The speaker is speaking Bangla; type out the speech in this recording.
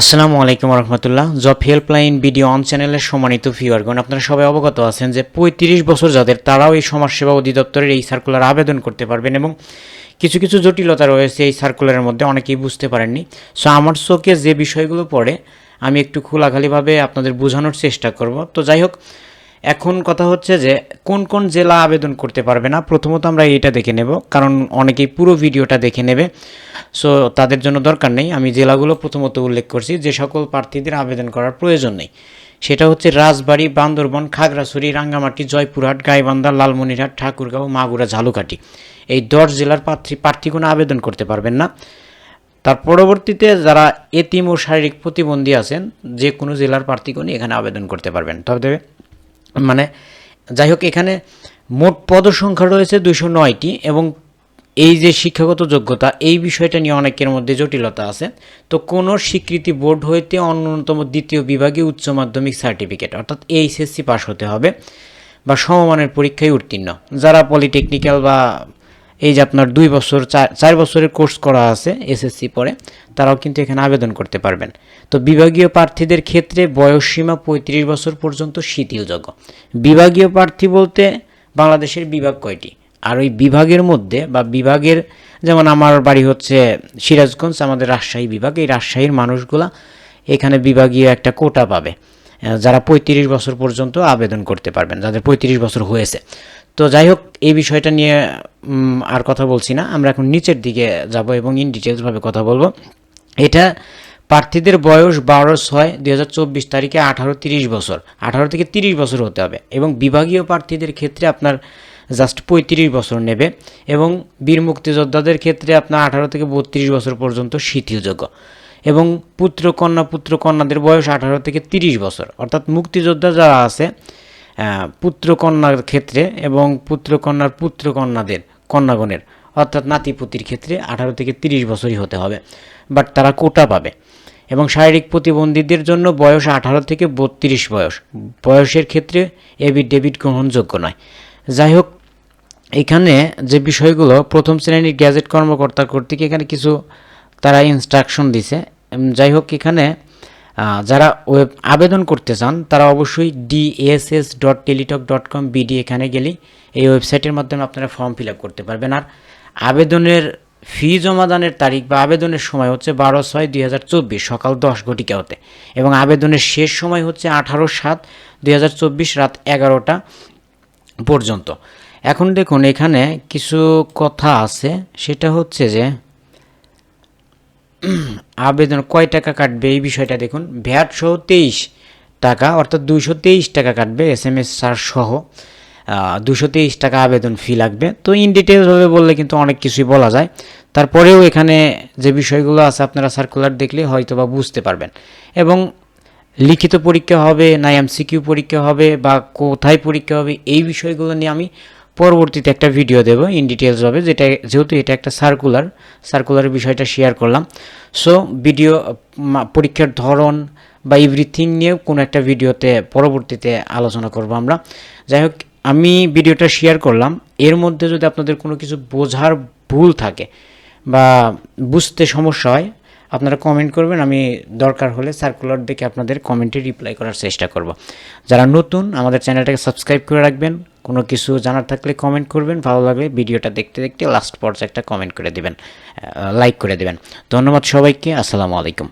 আসসালামু আলাইকুম রহমতুল্লাহ জব হেল্পলাইন ভিডিও অন চ্যানেলের সম্মানিত ভিউয়ারগণ, আপনারা সবাই অবগত আছেন যে পঁয়ত্রিশ বছর যাদের তারাও এই সমাজসেবা অধিদপ্তরের এই সার্কুলার আবেদন করতে পারবেন এবং কিছু কিছু জটিলতা রয়েছে এই সার্কুলারের মধ্যে, অনেকেই বুঝতে পারেননি। সো আমার চোখে যে বিষয়গুলো পড়ে, আমি একটু খোলাখালিভাবে আপনাদের বোঝানোর চেষ্টা করব। তো যাই হোক এখন কথা হচ্ছে যে কোন কোন জেলা আবেদন করতে পারবে না, প্রথমত আমরা এটা দেখে নেব, কারণ অনেকেই পুরো ভিডিওটা দেখে নেবে। সো তাদের জন্য দরকার নেই, আমি জেলাগুলো প্রথমত উল্লেখ করছি, যে সকল প্রার্থীদের আবেদন করার প্রয়োজন নেই। সেটা হচ্ছে রাজবাড়ী, বান্দরবন, খাগড়াছড়ি, রাঙ্গামাটি, জয়পুরহাট, গাইবান্ধা, লালমনিরহাট, ঠাকুরগাঁও, মাগুরা, ঝালুকাঠি। এই দশ জেলার প্রার্থী, প্রার্থীগণ আবেদন করতে পারবেন না। তার পরবর্তীতে যারা এতিম ও শারীরিক প্রতিবন্ধী আছেন, যে কোনো জেলার প্রার্থীগণই এখানে আবেদন করতে পারবেন। তবে মানে যাই হোক এখানে মোট পদসংখ্যা রয়েছে দুশো নয়টি এবং এই যে শিক্ষাগত যোগ্যতা, এই বিষয়টা নিয়ে অনেকের মধ্যে জটিলতা আছে। তো কোনো স্বীকৃতি বোর্ড হইতে অন্যতম দ্বিতীয় বিভাগে উচ্চ মাধ্যমিক সার্টিফিকেট, অর্থাৎ এইচএসসি পাস হতে হবে বা সমমানের পরীক্ষায় উত্তীর্ণ। যারা পলিটেকনিক্যাল বা এই যে আপনার দুই বছর, চার বছরের কোর্স করা আছে এসএসসি পরে, তারাও কিন্তু এখানে আবেদন করতে পারবেন। তো বিভাগীয় প্রার্থীদের ক্ষেত্রে বয়সসীমা পঁয়ত্রিশ বছর পর্যন্ত শিথিলযোগ্য বিভাগীয় প্রার্থী বলতে বাংলাদেশের বিভাগ কয়টি? আর ওই বিভাগের মধ্যে বা বিভাগের, যেমন আমার বাড়ি হচ্ছে সিরাজগঞ্জ, আমাদের রাজশাহী বিভাগ, এই রাজশাহীর মানুষগুলা এখানে বিভাগীয় একটা কোটা পাবে। যারা পঁয়ত্রিশ বছর পর্যন্ত আবেদন করতে পারবেন, যাদের পঁয়ত্রিশ বছর হয়েছে। তো যাই হোক, এই বিষয়টা নিয়ে আর কথা বলছি না। আমরা এখন নিচের দিকে যাব এবং ইন ডিটেলসভাবে কথা বলব। এটা প্রার্থীদের বয়স বারো ছয় দুই হাজার চব্বিশ তারিখে আঠারো তিরিশ বছর। আঠারো থেকে তিরিশ বছর হতে হবে এবং বিভাগীয় প্রার্থীদের ক্ষেত্রে আপনার জাস্ট পঁয়ত্রিশ বছর নেবে এবং বীর মুক্তিযোদ্ধাদের ক্ষেত্রে আপনার আঠারো থেকে বত্রিশ বছর পর্যন্ত শিথিলযোগ্য এবং পুত্র কন্যা, পুত্র কন্যাদের বয়স আঠারো থেকে তিরিশ বছর। অর্থাৎ মুক্তিযোদ্ধা যারা আছে পুত্র কন্যার ক্ষেত্রে এবং পুত্র কন্যার পুত্র কন্যাদের কন্যাগণের। অর্থাৎ নাতিপুতির ক্ষেত্রে আঠারো থেকে তিরিশ বছরই হতে হবে। বাট তারা কোটা পাবে। এবং শারীরিক প্রতিবন্ধীদের জন্য বয়স আঠারো থেকে বত্রিশ বয়স। বয়সের ক্ষেত্রে এবিট ডেবিট গ্রহণযোগ্য নয়। যাই হোক, এখানে যে বিষয়গুলো, প্রথম শ্রেণির গ্যাজেট কর্মকর্তা কর্তৃক এখানে কিছু তারা ইনস্ট্রাকশন দিছে। যাই হোক, এখানে যারা ওয়েব আবেদন করতে চান, তারা অবশ্যই DSS dot Teletalk dot com BD এখানে গেলেই এই ওয়েবসাইটের মাধ্যমে আপনারা ফর্ম ফিল আপ করতে পারবেন। আর আবেদনের ফি জমাদানের তারিখ বা আবেদনের সময় হচ্ছে বারো ছয় দুই হাজার চব্বিশ, সকাল দশ ঘটিকা হতে এবং আবেদনের শেষ সময় হচ্ছে আঠারো সাত দুই হাজার চব্বিশ, রাত এগারোটা পর্যন্ত। এখন দেখুন, এখানে কিছু কথা আছে, সেটা হচ্ছে যে আবেদন কয় টাকা কাটবে এই বিষয়টা দেখুন। ভ্যাট সহ তেইশ টাকা, অর্থাৎ দুইশো তেইশ টাকা কাটবে এস এম এস চার্জ সহ দুশো তেইশ টাকা আবেদন ফি লাগবে। তো ইন ডিটেলসভাবে বললে কিন্তু অনেক কিছুই বলা যায়। তারপরেও এখানে যে বিষয়গুলো আছে আপনারা সার্কুলার দেখলে হয়তো বা বুঝতে পারবেন। এবং লিখিত পরীক্ষা হবে, না এমসিকিউ পরীক্ষা হবে বা কোথায় পরীক্ষা হবে, এই বিষয়গুলো নিয়ে আমি পরবর্তীতে একটা ভিডিও দেব ইন ডিটেলস যেটা যেহেতু এটা একটা সার্কুলার সার্কুলারের বিষয়টা শেয়ার করলাম। সো ভিডিও পরীক্ষার ধরন বা এভরিথিং নিয়ে কোনো একটা ভিডিওতে পরবর্তীতে আলোচনা করব আমরা। যাই হোক, আমি ভিডিওটা শেয়ার করলাম। এর মধ্যে যদি আপনাদের কোনো কিছু বোঝার ভুল থাকে বা বুঝতে সমস্যা হয়, আপনারা কমেন্ট করবেন, আমি দরকার হলে সার্কুলার দেখে আপনাদের কমেন্টে রিপ্লাই করার চেষ্টা করব। যারা নতুন, আমাদের চ্যানেলটাকে সাবস্ক্রাইব করে রাখবেন। কোনো কিছু জানার থাকলে কমেন্ট করবেন, ভালো লাগলে ভিডিওটা দেখতে দেখতে লাস্ট পর্যায়ে একটা কমেন্ট করে দেবেন লাইক করে দেবেন। ধন্যবাদ সবাইকে, আসসালামু আলাইকুম।